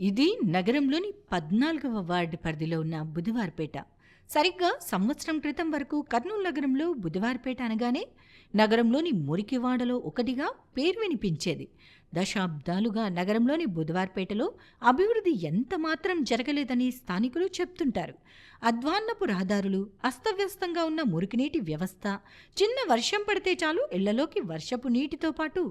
ఇది నగరంలోని పద్నాలుగవ వార్డు పరిధిలో ఉన్న బుధవార్పేట. సరిగ్గా సంవత్సరం క్రితం వరకు కర్నూలు నగరంలో బుధవార్పేట అనగానే నగరంలోని మురికివాడలో ఒకటిగా పేరు వినిపించేది. దశాబ్దాలుగా నగరంలోని బుధవార్పేటలో అభివృద్ధి ఎంత మాత్రం జరగలేదని స్థానికులు చెప్తుంటారు. అద్వాన్నపు రహదారులు అస్తవ్యస్తంగా ఉన్న మురికినీటి వ్యవస్థ చిన్న వర్షం పడితే చాలు ఇళ్ళలోకి వర్షపు నీటితో పాటు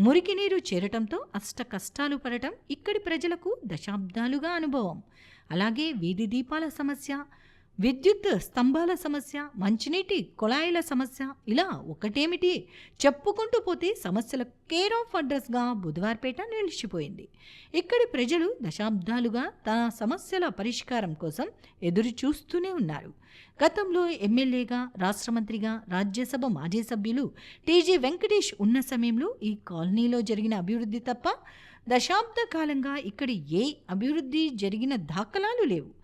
మురికి నీరు చేరటంతో అష్ట కష్టాలు పడటం ఇక్కడి ప్రజలకు దశాబ్దాలుగా అనుభవం. అలాగే వీధి దీపాల సమస్య విద్యుత్ స్తంభాల సమస్య మంచినీటి కుళాయిల సమస్య ఇలా ఒకటేమిటి? చెప్పుకుంటూ పోతే సమస్యల కేర్ ఆఫ్ అడ్రస్గా బుధవారపేట నిలిచిపోయింది. ఇక్కడి ప్రజలు దశాబ్దాలుగా తన సమస్యల పరిష్కారం కోసం ఎదురు చూస్తూనే ఉన్నారు. గతంలో ఎమ్మెల్యేగా రాష్ట్ర మంత్రిగా రాజ్యసభ మాజీ సభ్యులు టీజీ వెంకటేష్ ఉన్న సమయంలో ఈ కాలనీలో జరిగిన అభివృద్ధి తప్ప దశాబ్ద కాలంగా ఇక్కడి ఏ అభివృద్ధి జరిగిన దాఖలాలు లేవు.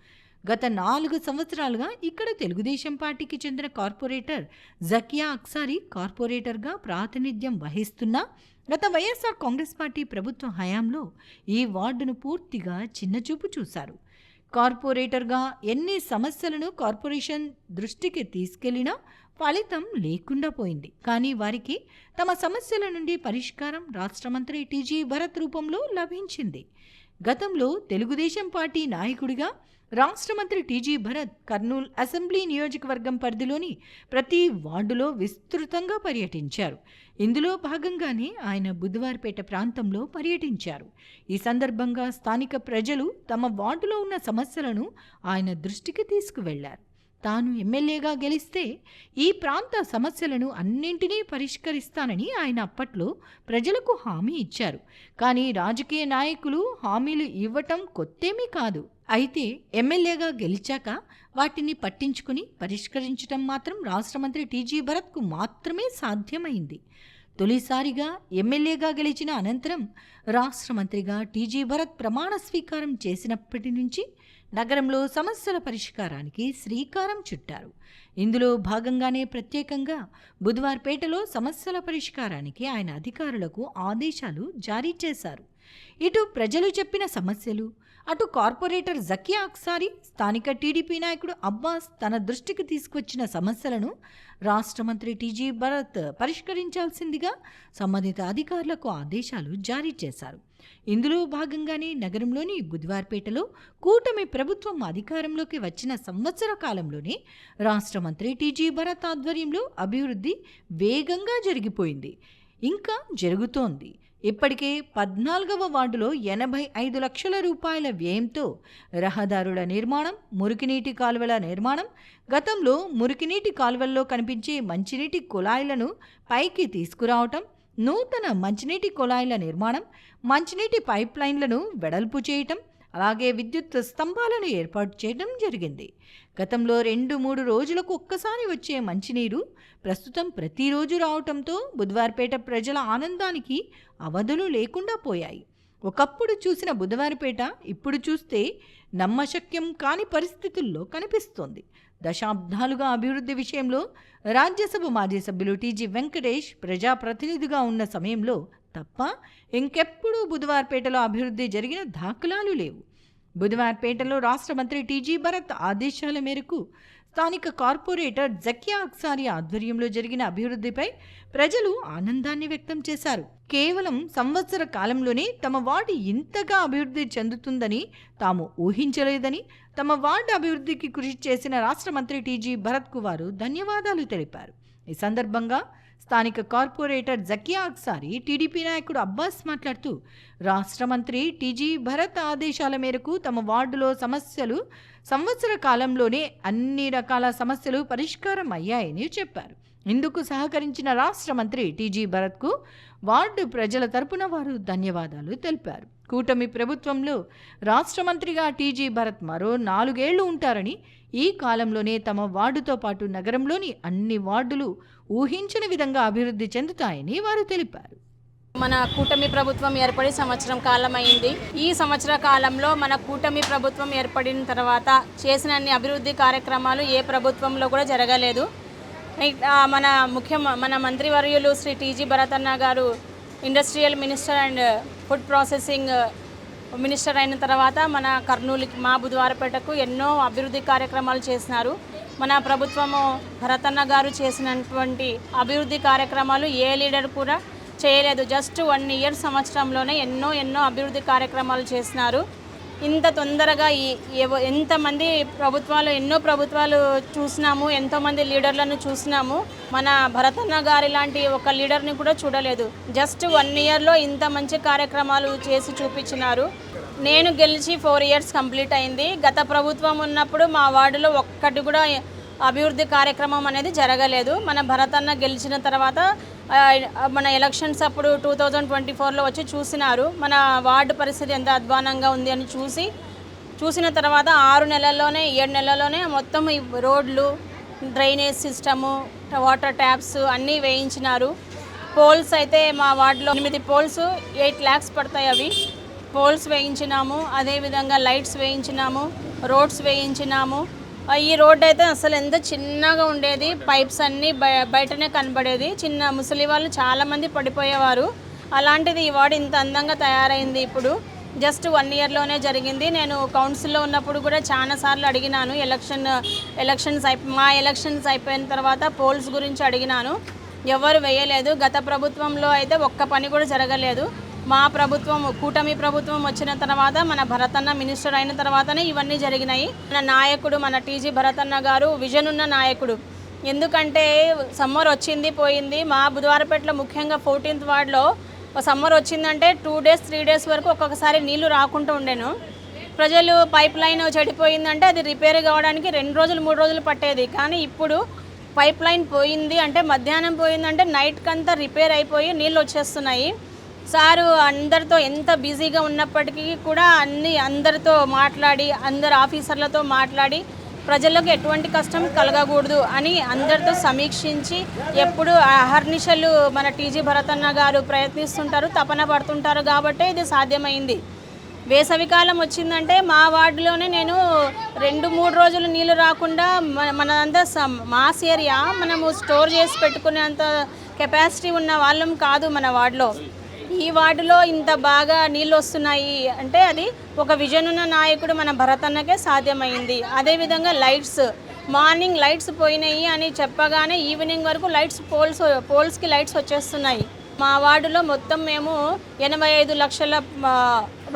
గత నాలుగు సంవత్సరాలుగా ఇక్కడ తెలుగుదేశం పార్టీకి చెందిన కార్పొరేటర్ జకియా అక్సారి కార్పొరేటర్గా ప్రాతినిధ్యం వహిస్తున్నా గత వైఎస్ఆర్ కాంగ్రెస్ పార్టీ ప్రభుత్వ హయాంలో ఈ వార్డును పూర్తిగా చిన్నచూపు చూశారు. కార్పొరేటర్గా ఎన్ని సమస్యలను కార్పొరేషన్ దృష్టికి తీసుకెళ్ళినా ఫలితం లేకుండా పోయింది. కానీ వారికి తమ సమస్యల నుండి పరిష్కారం రాష్ట్ర మంత్రి టీజీ భరత్ రూపంలో లభించింది. గతంలో తెలుగుదేశం పార్టీ నాయకుడిగా రాష్ట్ర మంత్రి టీజీ భరత్ కర్నూల్ అసెంబ్లీ నియోజకవర్గం పరిధిలోని ప్రతి వార్డులో విస్తృతంగా పర్యటించారు. ఇందులో భాగంగానే ఆయన బుధవారపేట ప్రాంతంలో పర్యటించారు. ఈ సందర్భంగా స్థానిక ప్రజలు తమ వార్డులో ఉన్న సమస్యలను ఆయన దృష్టికి తీసుకువెళ్ళారు. తాను ఎమ్మెల్యేగా గెలిస్తే ఈ ప్రాంత సమస్యలను అన్నింటినీ పరిష్కరిస్తానని ఆయన అప్పట్లో ప్రజలకు హామీ ఇచ్చారు. కానీ రాజకీయ నాయకులు హామీలు ఇవ్వటం కొత్తేమీ కాదు. అయితే ఎమ్మెల్యేగా గెలిచాక వాటిని పట్టించుకుని పరిష్కరించడం మాత్రం రాష్ట్ర మంత్రి టీజీ భరత్కు మాత్రమే సాధ్యమైంది. తొలిసారిగా ఎమ్మెల్యేగా గెలిచిన అనంతరం రాష్ట్ర మంత్రిగా టీజీ భరత్ ప్రమాణ స్వీకారం చేసినప్పటి నుంచి నగరంలో సమస్యల పరిష్కారానికి శ్రీకారం చుట్టారు. ఇందులో భాగంగానే ప్రత్యేకంగా బుధవార్పేటలో సమస్యల పరిష్కారానికి ఆయన అధికారులకు ఆదేశాలు జారీ చేశారు. ఇటు ప్రజలు చెప్పిన సమస్యలు అటు కార్పొరేటర్ జకియా అక్సారి స్థానిక టీడీపీ నాయకుడు అబ్బాస్ తన దృష్టికి తీసుకొచ్చిన సమస్యలను రాష్ట్ర మంత్రి టీజీ భరత్ పరిష్కరించాల్సిందిగా సంబంధిత అధికారులకు ఆదేశాలు జారీ చేశారు. ఇందులో భాగంగానే నగరంలోని బుధవార్పేటలో కూటమి ప్రభుత్వం అధికారంలోకి వచ్చిన సంవత్సర కాలంలోనే రాష్ట్ర మంత్రి టీజీ భరత్ ఆధ్వర్యంలో అభివృద్ధి వేగంగా జరిగిపోయింది. ఇంకా జరుగుతోంది. ఇప్పటికే పద్నాలుగవ వార్డులో ఎనభై ఐదు లక్షల రూపాయల వ్యయంతో రహదారుల నిర్మాణం మురికినీటి కాలువల నిర్మాణం గతంలో మురికినీటి కాలువల్లో కనిపించే మంచినీటి కుళాయిలను పైకి తీసుకురావటం నూతన మంచినీటి కుళాయిల నిర్మాణం మంచినీటి పైప్ లైన్లను వెడల్పు చేయటం అలాగే విద్యుత్ స్తంభాలను ఏర్పాటు చేయడం జరిగింది. గతంలో రెండు మూడు రోజులకు ఒక్కసారి వచ్చే మంచినీరు ప్రస్తుతం ప్రతిరోజు రావటంతో బుధవారపేట ప్రజల ఆనందానికి అవధులు లేకుండా పోయాయి. ఒకప్పుడు చూసిన బుధవారపేట ఇప్పుడు చూస్తే నమ్మశక్యం కాని పరిస్థితుల్లో కనిపిస్తోంది. దశాబ్దాలుగా అభివృద్ధి విషయంలో రాజ్యసభ మాజీ సభ్యులు టీజీ వెంకటేష్ ప్రజాప్రతినిధిగా ఉన్న సమయంలో తప్ప ఇంకెప్పుడూ బుధవార్పేటలో అభివృద్ధి జరిగిన దాఖలాలు లేవు. బుధవార్పేటలో రాష్ట్ర మంత్రి టీజీ భరత్ ఆదేశాల మేరకు స్థానిక కార్పొరేటర్ జకియా అక్సారి ఆధ్వర్యంలో జరిగిన అభివృద్ధిపై ప్రజలు ఆనందాన్ని వ్యక్తం చేశారు. కేవలం సంవత్సర కాలంలోనే తమ వార్డు ఇంతగా అభివృద్ధి చెందుతుందని తాము ఊహించలేదని తమ వార్డు అభివృద్ధికి కృషి చేసిన రాష్ట్ర మంత్రి టీజీ భరత్కు వారు ధన్యవాదాలు తెలిపారు. ఈ సందర్భంగా స్థానిక కార్పొరేటర్ జకియా అక్సారి టీడీపీ నాయకుడు అబ్బాస్ మాట్లాడుతూ రాష్ట్ర మంత్రి టీజీ భరత్ ఆదేశాల మేరకు తమ వార్డులో సమస్యలు సంవత్సర కాలంలోనే అన్ని రకాల సమస్యలు పరిష్కారం అయ్యాయని చెప్పారు. ఇందుకు సహకరించిన రాష్ట్ర మంత్రి టీజీ భరత్కు వార్డు ప్రజల తరపున వారు ధన్యవాదాలు తెలిపారు. కూటమి ప్రభుత్వంలో రాష్ట్ర మంత్రిగా టీజీ భరత్ మరో నాలుగేళ్ళు ఉంటారని ఈ కాలంలోనే తమ వార్డుతో పాటు నగరంలోని అన్ని వార్డులు ఊహించని విధంగా అభివృద్ధి చెందుతాయని వారు తెలిపారు. మన కూటమి ప్రభుత్వం ఏర్పడి సంవత్సరం కాలం అయింది ఈ సంవత్సర కాలంలో మన కూటమి ప్రభుత్వం ఏర్పడిన తర్వాత చేసిన అన్ని అభివృద్ధి కార్యక్రమాలు ఏ ప్రభుత్వంలో కూడా జరగలేదు. మన ముఖ్య మన మంత్రివర్యులు శ్రీ టీజీ భరతన్న గారు industrial minister and food processing minister అయిన తర్వాత మన కర్నూలుకి మా బుధవారపేటకు ఎన్నో అభివృద్ధి కార్యక్రమాలు చేసినారు. మన ప్రభుత్వము భరతన్న గారు చేసినటువంటి అభివృద్ధి కార్యక్రమాలు ఏ లీడర్ కూడా చేయలేదు. జస్ట్ వన్ ఇయర్ సంవత్సరంలోనే ఎన్నో ఎన్నో అభివృద్ధి కార్యక్రమాలు చేసినారు. ఇంత తొందరగా ఎంతమంది ప్రభుత్వాలు ఎన్నో ప్రభుత్వాలు చూసినాము ఎంతోమంది లీడర్లను చూసినాము. మన భరతన్న గారి లాంటి ఒక లీడర్ని కూడా చూడలేదు. జస్ట్ వన్ ఇయర్లో ఇంత మంచి కార్యక్రమాలు చేసి చూపించినారు. నేను గెలిచి ఫోర్ ఇయర్స్ కంప్లీట్ అయింది. గత ప్రభుత్వం ఉన్నప్పుడు మా వార్డులో ఒక్కటి కూడా అభివృద్ధి కార్యక్రమం అనేది జరగలేదు. మన భరతన్న గెలిచిన తర్వాత మన ఎలక్షన్స్ అప్పుడు టూ థౌజండ్ ట్వంటీ ఫోర్లో వచ్చి చూసినారు. మన వార్డు పరిస్థితి ఎంత అధ్వానంగా ఉంది అని చూసి చూసిన తర్వాత ఆరు నెలల్లోనే ఏడు నెలల్లోనే మొత్తం ఈ రోడ్లు డ్రైనేజ్ సిస్టము వాటర్ ట్యాప్స్ అన్నీ వేయించినారు. పోల్స్ అయితే మా వార్డులో ఎనిమిది పోల్స్ ఎయిట్ ల్యాక్స్ పడతాయి అవి. పోల్స్ వేయించినాము అదేవిధంగా లైట్స్ వేయించినాము రోడ్స్ వేయించినాము. ఈ రోడ్డు అయితే అసలు ఎంత చిన్నగా ఉండేది. పైప్స్ అన్నీ బయ బయటనే కనబడేది. చిన్న ముసలి వాళ్ళు చాలామంది పడిపోయేవారు. అలాంటిది ఈ వార్డు ఇంత అందంగా తయారైంది ఇప్పుడు. జస్ట్ వన్ ఇయర్లోనే జరిగింది. నేను కౌన్సిల్లో ఉన్నప్పుడు కూడా చాలా సార్లు అడిగినాను. ఎలక్షన్ ఎలక్షన్స్ అయి మా ఎలక్షన్స్ అయిపోయిన తర్వాత పోల్స్ గురించి అడిగినాను. ఎవరు వేయలేదు. గత ప్రభుత్వంలో అయితే ఒక్క పని కూడా జరగలేదు. మా ప్రభుత్వం కూటమి ప్రభుత్వం వచ్చిన తర్వాత మన భరతన్న మినిస్టర్ అయిన తర్వాతనే ఇవన్నీ జరిగినాయి. మన నాయకుడు మన టీజీ భరతన్న గారు విజన్ ఉన్న నాయకుడు. ఎందుకంటే సమ్మర్ వచ్చింది పోయింది. మా బుధవారపేటలో ముఖ్యంగా ఫోర్టీన్త్ వార్డులో సమ్మర్ వచ్చిందంటే టూ డేస్ త్రీ డేస్ వరకు ఒక్కొక్కసారి నీళ్ళు రాకుండా ఉండేను. ప్రజలు పైప్ లైన్ చెడిపోయిందంటే అది రిపేర్ కావడానికి రెండు రోజులు మూడు రోజులు పట్టేది. కానీ ఇప్పుడు పైప్ లైన్ పోయింది అంటే మధ్యాహ్నం పోయిందంటే నైట్కి అంతా రిపేర్ అయిపోయి నీళ్ళు వచ్చేస్తున్నాయి. సారు అందరితో ఎంత బిజీగా ఉన్నప్పటికీ కూడా అన్ని అందరితో మాట్లాడి అందరు ఆఫీసర్లతో మాట్లాడి ప్రజలకు ఎటువంటి కష్టం కలగకూడదు అని అందరితో సమీక్షించి ఎప్పుడు అహర్నిశలు మన టీజీ భరతన్న గారు ప్రయత్నిస్తుంటారు తపన పడుతుంటారు కాబట్టే ఇది సాధ్యమైంది. వేసవికాలం వచ్చిందంటే మా వార్డులోనే నేను రెండు మూడు రోజులు నీళ్ళు రాకుండా మన మనంతా మాస్ ఏరియా మనము స్టోర్ చేసి పెట్టుకునేంత కెపాసిటీ ఉన్న వాళ్ళం కాదు మన వార్డులో. ఈ వార్డులో ఇంత బాగా నీళ్ళు వస్తున్నాయి అంటే అది ఒక విజన్ ఉన్న నాయకుడు మన భరతన్నకే సాధ్యమైంది. అదేవిధంగా లైట్స్ మార్నింగ్ లైట్స్ పోయినాయి అని చెప్పగానే ఈవినింగ్ వరకు లైట్స్ పోల్స్ పోల్స్కి లైట్స్ వచ్చేస్తున్నాయి. మా వార్డులో మొత్తం మేము ఎనభై ఐదు లక్షల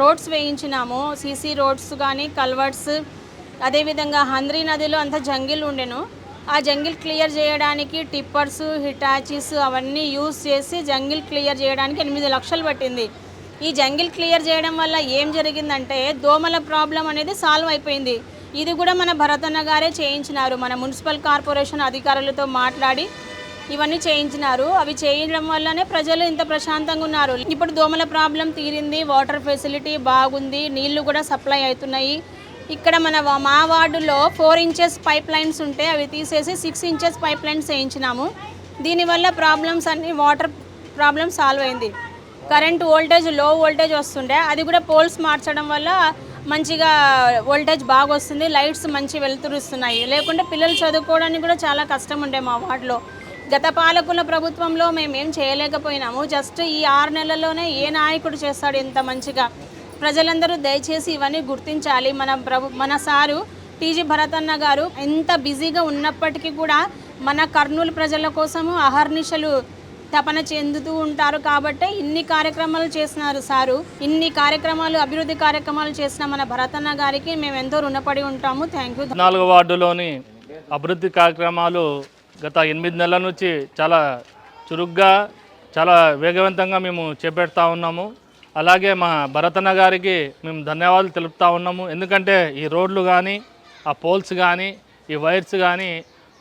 రోడ్స్ వేయించినాము. సీసీ రోడ్స్ కానీ కల్వర్ట్స్ అదేవిధంగా హంద్రీ నదిలో అంతా జంగిల్ ఉండెను. ఆ జంగిల్ క్లియర్ చేయడానికి టిప్పర్స్ హిటాచీస్ అవన్నీ యూస్ చేసి జంగిల్ క్లియర్ చేయడానికి ఎనిమిది లక్షలు పట్టింది. ఈ జంగిల్ క్లియర్ చేయడం వల్ల ఏం జరిగిందంటే దోమల ప్రాబ్లం అనేది సాల్వ్ అయిపోయింది. ఇది కూడా మన భరతన్న గారే చేయించినారు. మన మున్సిపల్ కార్పొరేషన్ అధికారులతో మాట్లాడి ఇవన్నీ చేయించినారు. అవి చేయడం వల్లనే ప్రజలు ఇంత ప్రశాంతంగా ఉన్నారు. ఇప్పుడు దోమల ప్రాబ్లం తీరింది వాటర్ ఫెసిలిటీ బాగుంది నీళ్ళు కూడా సప్లై అవుతున్నాయి. ఇక్కడ మన మా వార్డులో ఫోర్ ఇంచెస్ పైప్ లైన్స్ ఉంటే అవి తీసేసి సిక్స్ ఇంచెస్ పైప్ లైన్స్ వేయించినాము. దీనివల్ల ప్రాబ్లమ్స్ అన్ని వాటర్ ప్రాబ్లం సాల్వ్ అయింది. కరెంట్ వోల్టేజ్లో వోల్టేజ్ వస్తుండే. అది కూడా పోల్స్ మార్చడం వల్ల మంచిగా వోల్టేజ్ బాగా వస్తుంది. లైట్స్ మంచి వెలుతురుస్తున్నాయి. లేకుంటే పిల్లలు చదువుకోవడానికి కూడా చాలా కష్టం ఉండే మా వార్డులో. గత పాలకుల ప్రభుత్వంలో మేము ఏం చేయలేకపోయినాము. జస్ట్ ఈ ఆరు నెలల్లోనే ఏ నాయకుడు చేస్తాడు ఇంత మంచిగా. ప్రజలందరూ దయచేసి ఇవన్నీ గుర్తించాలి. మన ప్రభు మన సారు టీజీ భరతన్న గారు ఎంత బిజీగా ఉన్నప్పటికీ కూడా మన కర్నూలు ప్రజల కోసము అహర్నిశలు తపన చెందుతూ ఉంటారు కాబట్టి ఇన్ని కార్యక్రమాలు చేసినారు సారు. ఇన్ని కార్యక్రమాలు అభివృద్ధి కార్యక్రమాలు చేసిన మన భరతన్న గారికి మేము ఎంతో రుణపడి ఉంటాము. థ్యాంక్ యూ నాలుగో వార్డులోని అభివృద్ధి కార్యక్రమాలు గత ఎనిమిది నెలల నుంచి చాలా చురుగ్గా చాలా వేగవంతంగా మేము చేపెడతా ఉన్నాము. అలాగే మా భరతన్న గారికి మేము ధన్యవాదాలు తెలుపుతా ఉన్నాము. ఎందుకంటే ఈ రోడ్లు కానీ ఆ పోల్స్ కానీ ఈ వైర్స్ కానీ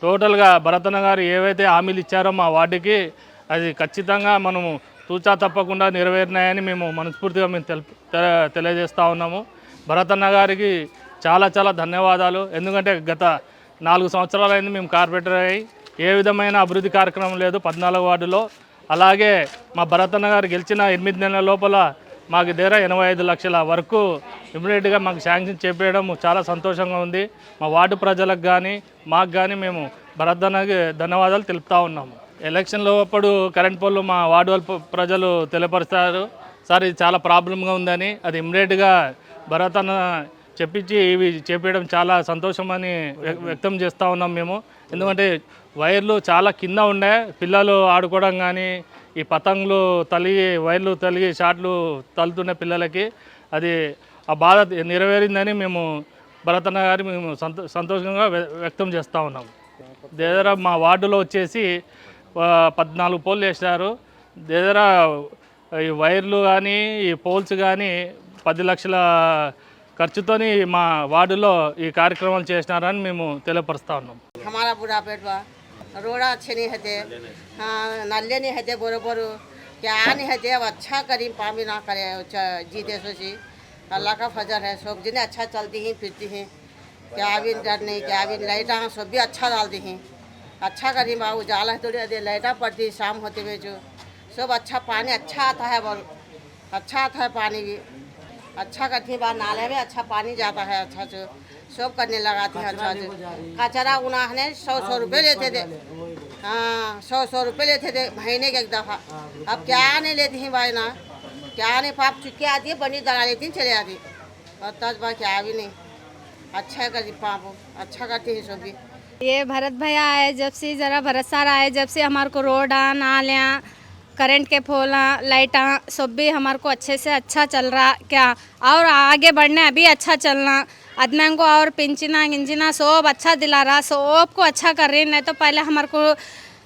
టోటల్గా భరతన్న గారు ఏవైతే హామీలు ఇచ్చారో మా వార్డుకి అది ఖచ్చితంగా మనము తూచా తప్పకుండా నెరవేరినాయని మేము మనస్ఫూర్తిగా మేము తెలుపు తెలియజేస్తూ ఉన్నాము. భరతన్న గారికి చాలా చాలా ధన్యవాదాలు. ఎందుకంటే గత నాలుగు సంవత్సరాలైంది మేము కార్పొరేటర్ అయ్యి ఏ విధమైన అభివృద్ధి కార్యక్రమం లేదు పద్నాలుగు వార్డులో. అలాగే మా భరతన్న గారు గెలిచిన ఎనిమిది నెలల లోపల మాకు దగ్గర ఎనభై ఐదు లక్షల వరకు ఇమీడియట్గా మాకు శాంక్షన్ చేపేయడం చాలా సంతోషంగా ఉంది. మా వార్డు ప్రజలకు కానీ మాకు కానీ మేము భరతన ధన్యవాదాలు తెలుపుతా ఉన్నాము ఎలక్షన్లో అప్పుడు కరెంట్ పోల్లు మా వార్డు ప్రజలు తెలియపరుస్తారు. సార్ ఇది చాలా ప్రాబ్లంగా ఉందని అది ఇమీడియట్గా భరతన చెప్పించి ఇవి చేపించడం చాలా సంతోషం అని వ్యక్తం చేస్తూ ఉన్నాం మేము. ఎందుకంటే వైర్లు చాలా కింద ఉండే పిల్లలు ఆడుకోవడం కానీ ఈ పతంగులు తలిగి వైర్లు తలిగి షాట్లు తలుతున్న పిల్లలకి అది ఆ బాధ నెరవేరిందని మేము భరతన్న గారి మేము సంతో సంతోషంగా వ్యక్తం చేస్తూ ఉన్నాం. దేదర మా వార్డులో వచ్చేసి పద్నాలుగు పోల్లు వేసినారు దేదర ఈ వైర్లు కానీ ఈ పోల్స్ కానీ పది లక్షల ఖర్చుతో మా వార్డులో ఈ కార్యక్రమాలు చేసినారని మేము తెలియపరుస్తూ ఉన్నాం. रोड़ा अच्छे नहीं हते हाँ नल्ले नहीं हते बोरो बोरो क्या नहीं हते अब अच्छा करी पामी ना करे च- जीते सोची अल्लाह का फजर है, सब जिन्हें अच्छा चलती हैं, फिरती हैं। क्या भी डर नहीं क्या भी लाइटा, सब भी अच्छा डालती हैं। अच्छा करी बा उजाला थोड़ी अदे लाइटा पड़ती शाम होते हुए जो। सब अच्छा पानी अच्छा आता है बोल। अच्छा आता है पानी भी। अच्छा करती बात नाले में अच्छा पानी जाता है अच्छा से सब करने लगाती हैं अच्छा से कचरा उन्होंने सौ सौ रुपये लेते थे। हाँ सौ सौ रुपये लेते थे महीने के एक दफ़ा। अब क्या नहीं लेती हैं भाई ना। क्या नहीं पाप चुके आती है बनी दला लेती हैं, चले आती और तज बा क्या भी नहीं। अच्छा करती पाप अच्छा करती हैं सब भी। ये भरत भैया आए जब से ज़रा भरत सर आए जब से हमारे को रोड नालियाँ करंट के पोला लाइटा सब भी हमारे को अच्छे से अच्छा चल रहा। क्या? और आगे बढ़ने अभी अच्छा चलना। आदमी को और पिंचना गिंचना सब अच्छा दिला रहा सब को अच्छा कर रही नहीं तो पहले हमारे को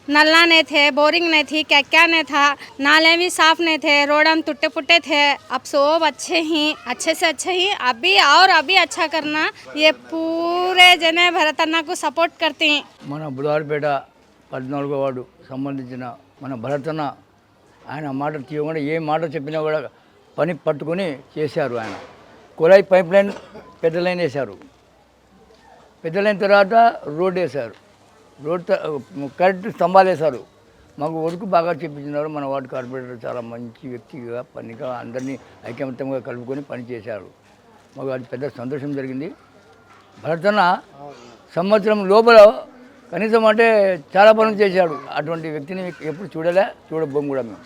नल्ला नहीं थे बोरिंग नहीं थी क्या क्या नहीं था नाले भी साफ नहीं थे रोड हम टुटे फुटे थे अब सब अच्छे ही अच्छे से अच्छे ही अभी और अभी अच्छा करना ये पूरे जने भरत अन्ना को सपोर्ट करती हैं మన బుధవారిపేట పద్నాలుగో వార్డు సంబంధించిన మన భరతన్న ఆయన మాట తీయకుండా ఏ మాట చెప్పినా కూడా పని పట్టుకొని చేశారు ఆయన కుళాయి పైప్ లైన్ పెద్ద లైన్ వేశారు. పెద్ద లైన్ తర్వాత రోడ్ వేశారు. రోడ్ కరెక్ట్ స్తంభాలు వేశారు. మాకు వరకు బాగా చెప్పించినారు మన వార్డు కార్పొరేటర్ చాలా మంచి వ్యక్తిగా పనిగా అందరినీ ఐకమత్యంగా కలుపుకొని పనిచేశారు మాకు అది పెద్ద సంతోషం జరిగింది. భర్తన సంవత్సరం లోపల కనీసం అంటే చాలా పనులు చేశాడు. అటువంటి వ్యక్తిని ఎప్పుడు చూడలే చూడబోం కూడా మేము.